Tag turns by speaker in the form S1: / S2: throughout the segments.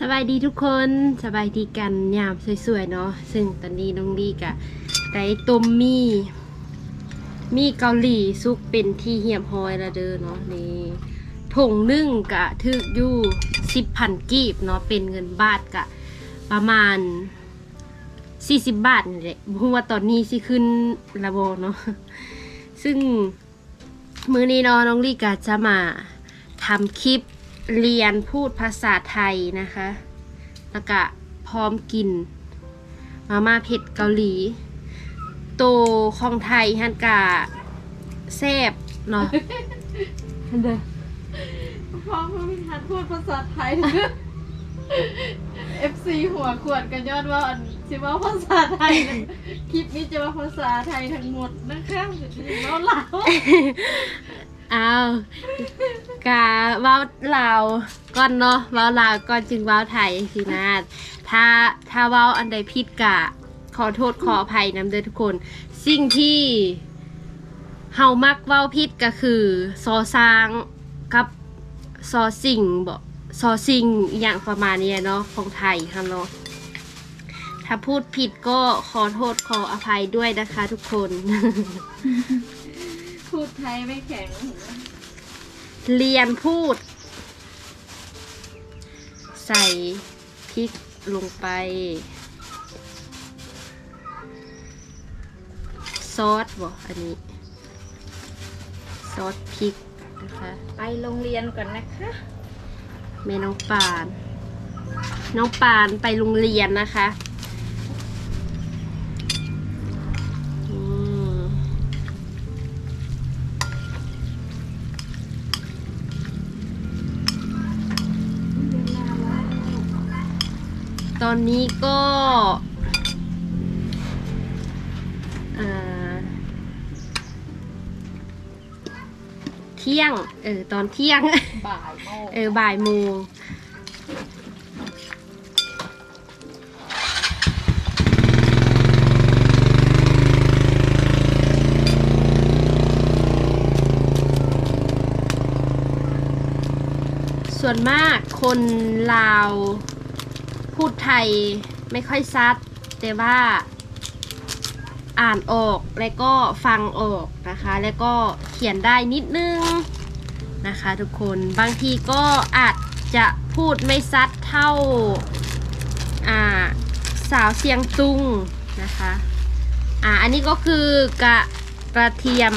S1: สบายดีทุกคนสบายดีกันยามสวยๆเนาะซึ่งตอนนี้น้องลีกะได้ต้มมี่มี่เกาหลีซุกเป็นที่เหี่ยมหอยละเด้อเนาะนี่ถงนึ่งกะทึกอยู่สิบพันกีบเนาะเป็นเงินบาทกะประมาณสี่สิบบาทนี่แหละเพราะว่าตอนนี้สิขึ้นระโบเนาะซึ่งมือนี้เนาะน้องลีกะจะมาทำคลิป เรียนพูดภาษาไทยนะคะ แล้วก็พร้อมกิน มาม่าเผ็ดเกาหลีโตของไทยฮันกะแซบเนาะฮันเดอ
S2: พร้อมพูดทันพูดภาษาไทย FC หัวขวดกันยอดว่าอันสิว่าภาษาไทยนะคลิปนี้จะว่าภาษาไทยทั้งหมดนะคะจะเล่าเหล่า
S1: อ้าว กะว้าลาวก่อนเนาะว้าลาวก่อนจึงว้าไทยสินะถ้าถ้าว้าอันใดผิดกะ ขอโทษขออภัยนำเด้อทุกคน สิ่งที่เฮามักเว้าผิดก็คือซอซางกับซอสิงบ่ซอสิงอย่างประมาณนี้เนาะของไทยค่ะเนาะถ้าพูดผิดก็ขอโทษขออภัยด้วยนะคะทุกคน
S2: พูดไทยไม่แข็ง
S1: เรียนพูด ใส่พริกลงไป ซอสบ่อันนี้ ซอสพริกนะคะ
S2: ไปโรงเรียนก่อนนะคะ
S1: แม่น้องปาน น้องปานไปโรงเรียนนะคะ อนนี้ก็อ่าเที่ยง เออ ตอนเที่ยง
S2: บ่ายโมง
S1: เออ บ่ายโมงส่วนมากคนลาว พูดไทยไม่ค่อยซัด แต่ว่าอ่านออกแล้วก็ฟังออกนะคะ แล้วก็เขียนได้นิดนึงนะคะทุกคนบางทีก็อาจจะพูดไม่ซัดเท่าอ่าสาวเสียงตุงนะคะอ่าอันนี้ก็คือกระกระเทียม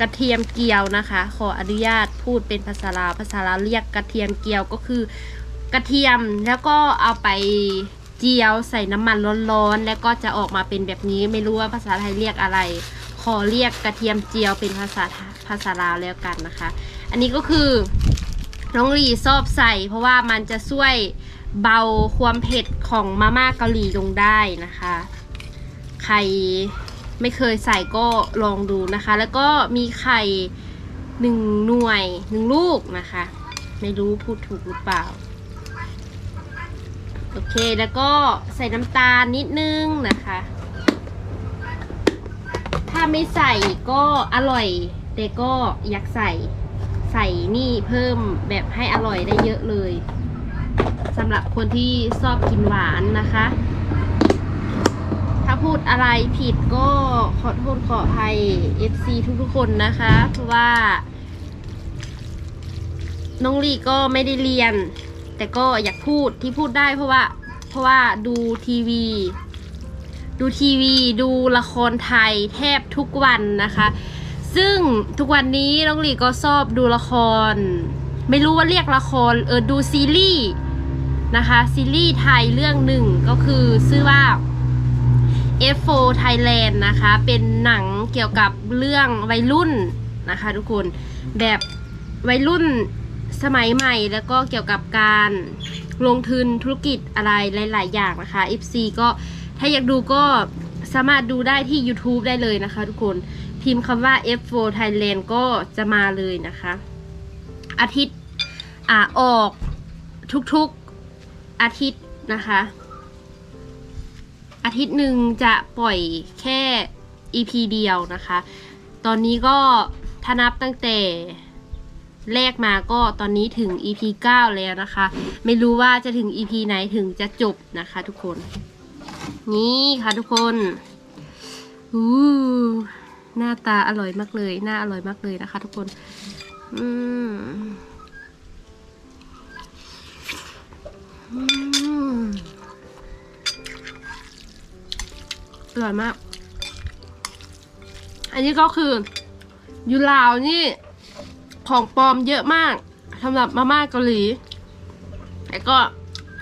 S1: กระเทียมเกียวนะคะ ขออนุญาตพูดเป็นภาษาลาวภาษาลาวเรียกกระเทียมเกียวก็คือ กระเทียมแล้วก็เอาไปเจียวใส่น้ำมันร้อนๆ แล้วก็จะออกมาเป็นแบบนี้ไม่รู้ว่าภาษาไทยเรียกอะไร ขอเรียกกระเทียมเจียวเป็นภาษาภาษาลาวแล้วกันนะคะ อันนี้ก็คือน้องลีชอบใส่ เพราะว่ามันจะช่วยเบาความเผ็ดของมาม่าเกาหลีลงได้นะคะ ใครไม่เคยใส่ก็ลองดูนะคะ แล้วก็มีไข่หนึ่งหน่วยหนึ่งลูกนะคะ ไม่รู้พูดถูกหรือเปล่า โอเคแล้วก็ใส่น้ำตาลนิดนึงนะคะ ถ้าไม่ใส่ก็อร่อย แต่ก็อยากใส่ใส่นี่เพิ่มแบบให้อร่อยได้เยอะเลยสำหรับคนที่ชอบกินหวานนะคะ ถ้าพูดอะไรผิดก็ขอโทษขออภัย FC ทุกๆคนนะคะ เพราะว่า น้องลีก็ไม่ได้เรียน แต่ก็อยากพูดที่พูดได้เพราะว่า เพราะว่าดูทีวี ดูทีวี ดูละครไทยแทบทุกวันนะคะ ซึ่งทุกวันนี้น้องหลีก็ชอบดูละคร ไม่รู้ว่าเรียกละครเออดูซีรีส์นะคะซีรีส์ไทยเรื่องหนึ่งก็คือชื่อว่า F4 Thailand นะคะ เป็นหนังเกี่ยวกับเรื่องวัยรุ่นนะคะทุกคนแบบวัยรุ่น สมัยใหม่แล้วก็เกี่ยวกับการลงทุนธุรกิจอะไรหลาย ๆ อย่างนะคะ FC ก็ถ้าอยากดูก็สามารถดูได้ที่ YouTube ได้เลยนะคะทุกคนพิมพ์คำว่า F4 Thailand ก็จะมาเลยนะคะ อาทิตย์อ่าออกทุกๆอาทิตย์นะคะ อาทิตย์หนึ่งจะปล่อยแค่ EP เดียวนะคะ ตอนนี้ก็ถ้านับตั้งแต่ แรกมาก็ตอนนี้ถึง EP 9 แล้วนะคะ ไม่รู้ว่าจะถึง EP ไหนถึงจะจบนะคะทุกคน นี่ค่ะทุกคนอู้หน้าตาอร่อยมากเลยหน้าอร่อยมากเลยนะคะ ทุกคน อืมอร่อยมาก อันนี้ก็คืออยูลาวนี่ ของปลอมเยอะมากสำหรับมาม่าเกาหลีแล้วก็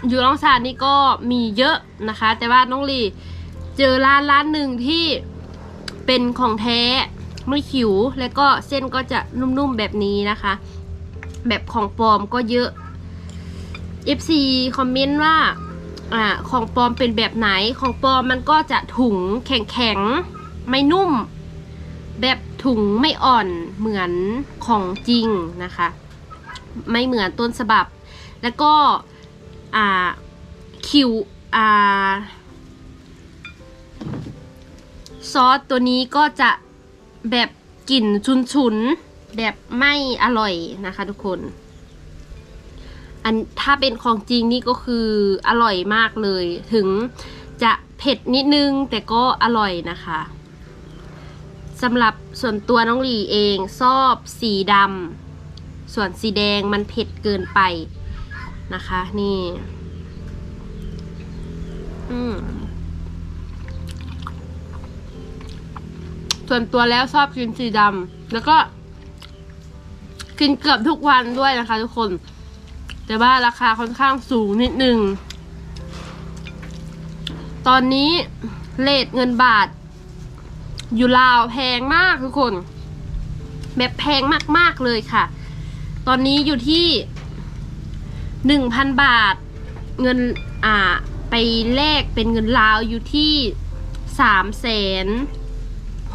S1: อยู่ล่องซานนี่ก็มีเยอะนะคะ แต่ว่าน้องลีเจอร้านร้านหนึ่งที่เป็นของแท้ไม่ขิว แล้วก็เส้นก็จะนุ่มๆแบบนี้นะคะ แบบของปลอมก็เยอะ FC คอมเมนต์ว่าอ่าของปลอมเป็นแบบไหนของปลอมมันก็จะถุงแข็งๆ ไม่นุ่ม แบบ ถุงไม่อ่อนเหมือนของจริงนะคะ ไม่เหมือนต้นฉบับ แล้วก็คิวซอสตัวนี้ก็จะแบบกลิ่นชุนๆแบบไม่อร่อยนะคะทุกคน อันถ้าเป็นของจริงนี่ก็คืออร่อยมากเลย ถึงจะเผ็ดนิดนึงแต่ก็อร่อยนะคะ สำหรับส่วนตัวน้องหลีเองชอบสีดำส่วนสีแดงมันเผ็ดเกินไปนะคะนี่ส่วนตัวแล้วชอบกินสีดำแล้วก็ กินเกือบทุกวันด้วยนะคะ ทุกคน แต่ว่าราคาค่อนข้างสูงนิดนึง ตอนนี้เลทเงินบาท อยู่ลาวแพงมากทุกคน แบบแพงมากๆเลยค่ะ ตอนนี้อยู่ที่หนึ่งพันบาท เงินอ่าไปแลกเป็นเงินลาวอยู่ที่สามแสน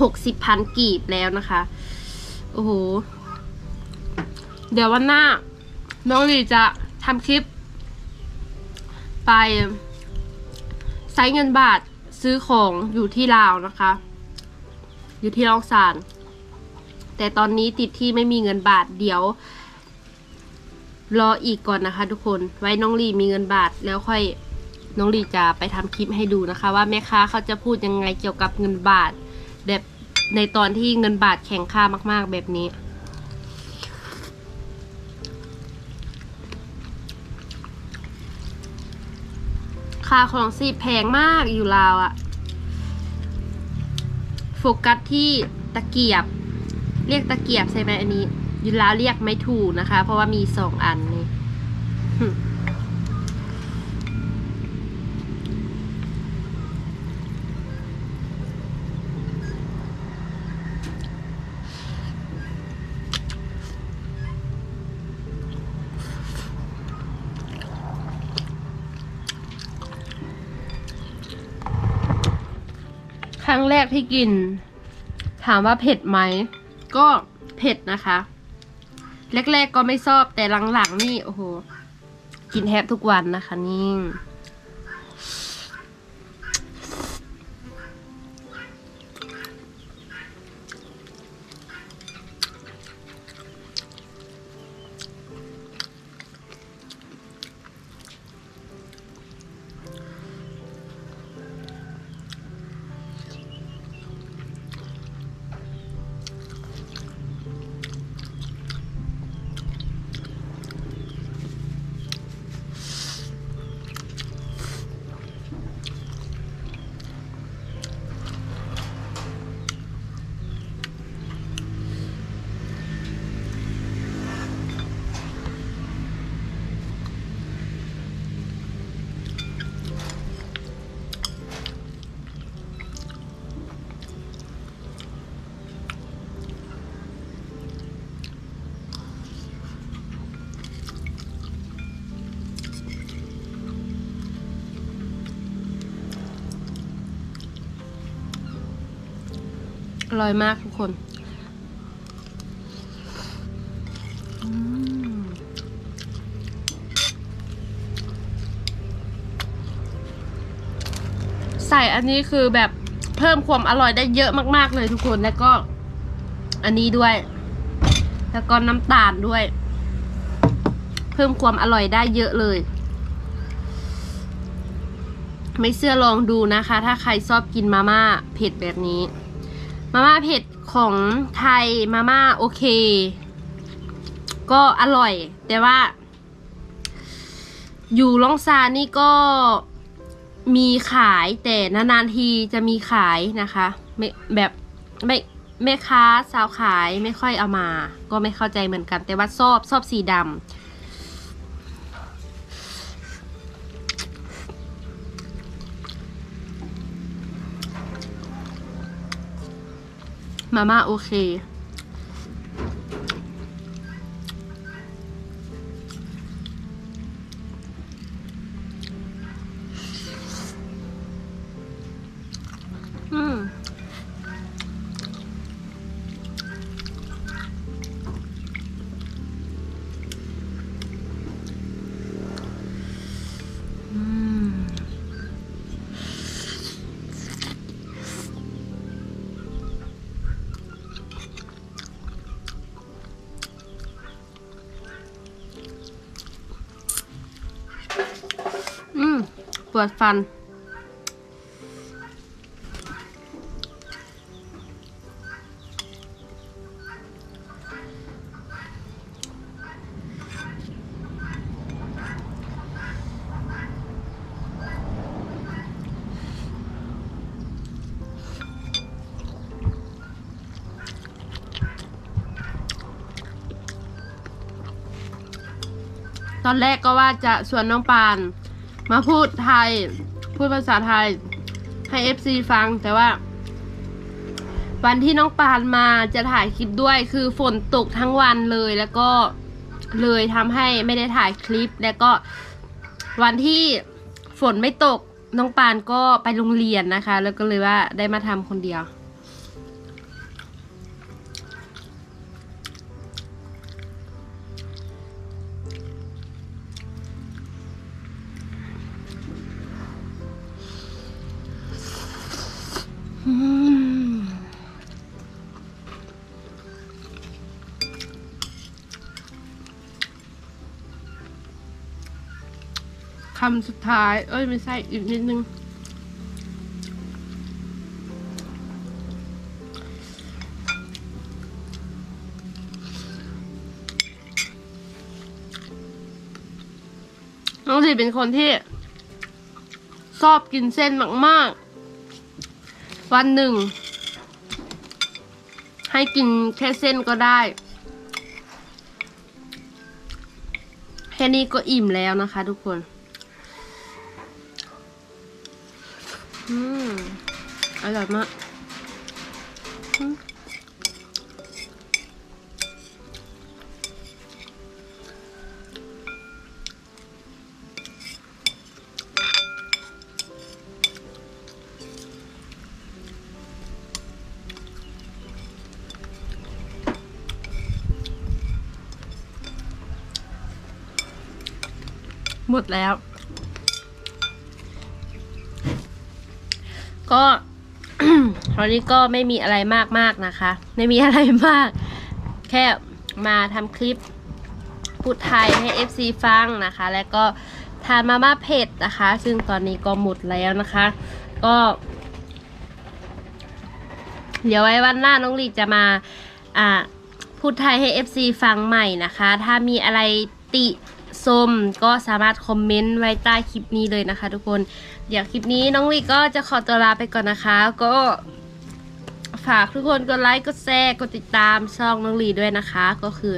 S1: หกสิบพันกีบแล้วนะคะ โอ้โห เดี๋ยววันหน้า น้องลีจะทำคลิป ไปใช้เงินบาทซื้อของอยู่ที่ลาวนะคะ อยู่ที่ล่องซาน แต่ตอนนี้ติดที่ไม่มีเงินบาทเดี๋ยว รออีกก่อนนะคะทุกคนไว้น้องลีมีเงินบาทแล้วค่อยน้องลีจะไปทำคลิปให้ดูนะคะ ว่าแม่ค้าเขาจะพูดยังไงเกี่ยวกับเงินบาท แบบในตอนที่เงินบาทแข็งค่ามากๆแบบนี้ค่าของซีแพงมากอยู่ลาวอะ โฟกัสที่ตะเกียบ เรียกตะเกียบใช่ไหมอันนี้อยูลาวเรียกไม่ถูกนะคะ เพราะว่ามีสองอันนี่ ครั้งแรกที่กิน ถามว่าเผ็ดไหม ก็เผ็ดนะคะ แรกๆก็ไม่ชอบแต่หลังๆนี่โอ้โห กินแทบทุกวันนะคะนี่ อร่อยมากทุกคนใส่อันนี้คือแบบเพิ่มความอร่อยได้เยอะมาก ๆ เลยทุกคนแล้วก็ อันนี้ด้วย แล้วก็น้ำตาลด้วย เพิ่มความอร่อยได้เยอะเลย ไม่เชื่อลองดูนะคะ ถ้าใครชอบกินมาม่าเผ็ดแบบนี้ มาม่าเผ็ดของไทยมาม่าโอเค ก็อร่อย แต่ว่า อยู่ล่องซานนี่ก็มีขายแต่นานๆทีจะมีขายนะคะไม่แบบไม่แม่ค้าสาวขายไม่ค่อยเอามา ก็ไม่เข้าใจเหมือนกัน แต่ว่าชอบชอบสีดำ มาม่า ปวดฟัน ตอนแรกก็ว่าจะชวนน้องปาน มาพูดไทย พูดภาษาไทย ให้ FC ฟังแต่ว่า วันที่น้องปานมาจะถ่ายคลิปด้วยคือฝนตกทั้งวันเลยแล้วก็เลยทำให้ไม่ได้ถ่ายคลิปแล้วก็วันที่ฝนไม่ตกน้องปานก็ไปโรงเรียนนะคะ แล้วก็เลยว่าได้มาทำคนเดียว คำสุดท้าย เอ้ยไม่ใช่อีกนิดนึง น้องสีเป็นคนที่ชอบกินเส้นมาก ๆ วันหนึ่ง ให้กินแค่เส้นก็ได้แค่นี้ก็อิ่มแล้วนะคะทุกคน อืมอร่อยมากหมดแล้ว ก็ตอนนี้ก็ไม่มีอะไรมากมากนะคะ ไม่มีอะไรมาก แค่มาทำคลิปพูดไทยให้ FC ฟังนะคะ แล้วก็ทานมาม่าเผ็ดนะคะ ซึ่งตอนนี้ก็หมดแล้วนะคะ ก็ เดี๋ยวไว้วันหน้าน้องลีจะมาอ่าพูดไทยให้ FC ฟังใหม่นะคะ ถ้ามีอะไรติชมก็สามารถคอมเมนต์ไว้ใต้คลิปนี้เลยนะคะทุกคน เดี๋ยวคลิปนี้น้องลีก็จะขอตัวลาไปก่อนนะคะ ก็ฝากทุกคนกดไลค์ กดแชร์ กดติดตามช่องน้องลีด้วยนะคะ ก็คือ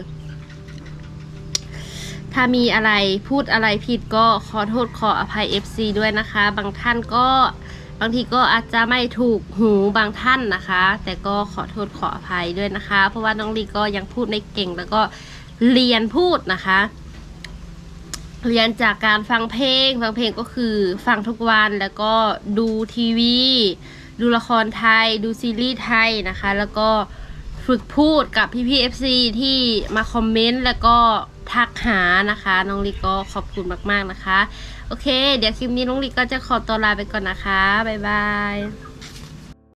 S1: ถ้ามีอะไรพูดอะไรผิดก็ขอโทษขออภัย FC ด้วยนะคะ บางท่านก็บางทีก็อาจจะไม่ถูกหูบางท่านนะคะ แต่ก็ขอโทษขออภัยด้วยนะคะ เพราะว่าน้องลีก็ยังพูดไม่เก่งแล้วก็เรียนพูดนะคะ เรียนจากการฟังเพลง ฟังเพลงก็คือฟังทุกวันแล้วก็ดูทีวี ดูละครไทย ดูซีรีส์ไทยนะคะ แล้วก็ฝึกพูดกับพี่พี่ FC ที่มาคอมเมนต์แล้วก็ทักหานะคะ น้องลิก็ขอบคุณมาก ๆ นะคะ โอเค เดี๋ยวคลิปนี้น้องลิก็จะขอตัวลาไปก่อนนะคะ บ๊ายบาย